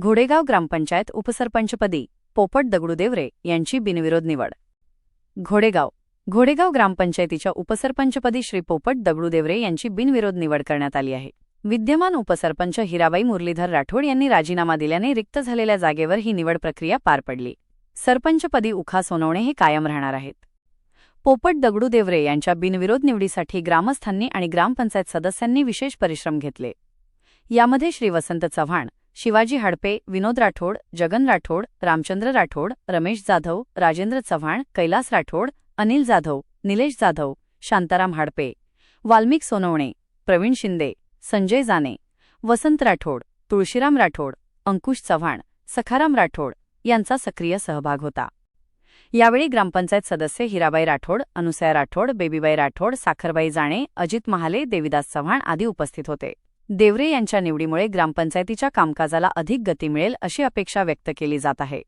घोडेगाव ग्रामपंचायत उपसरपंचपदी पोपट दगडूदेवरे यांची बिनविरोध निवड. घोडेगाव घोडेगाव ग्रामपंचायतीच्या उपसरपंचपदी श्री पोपट दगडूदेवरे यांची बिनविरोध निवड करण्यात आली आहे. विद्यमान उपसरपंच हिराबाई मुरलीधर राठोड यांनी राजीनामा दिल्याने रिक्त झालेल्या जागेवर ही निवड प्रक्रिया पार पडली. सरपंचपदी उखा सोनवणे हे कायम राहणार आहेत. पोपट दगडूदेवरे यांच्या बिनविरोध निवडीसाठी ग्रामस्थांनी आणि ग्रामपंचायत सदस्यांनी विशेष परिश्रम घेतले. यामध्ये श्री वसंत चव्हाण शिवाजी हाडपे विनोद राठोड जगन राठोड रामचंद्र राठोड रमेश जाधव राजेंद्र चव्हाण कैलास राठोड अनिल जाधव निलेश जाधव शांताराम हाडपे वाल्मिक सोनवणे प्रवीण शिंदे संजय जाने वसंत राठोड तुळशीराम राठोड अंकुश चव्हाण सखाराम राठोड यांचा सक्रिय सहभाग होता. यावेळी ग्रामपंचायत सदस्य हिराबाई राठोड अनुसया राठोड बेबीबाई राठोड साखरबाई जाणे अजित महाले देविदास चव्हाण आदी उपस्थित होते. देवरे यांच्या निवडीमुळे ग्रामपंचायतीच्या कामकाजाला अधिक गती मिळेल अशी अपेक्षा व्यक्त केली जात आहे.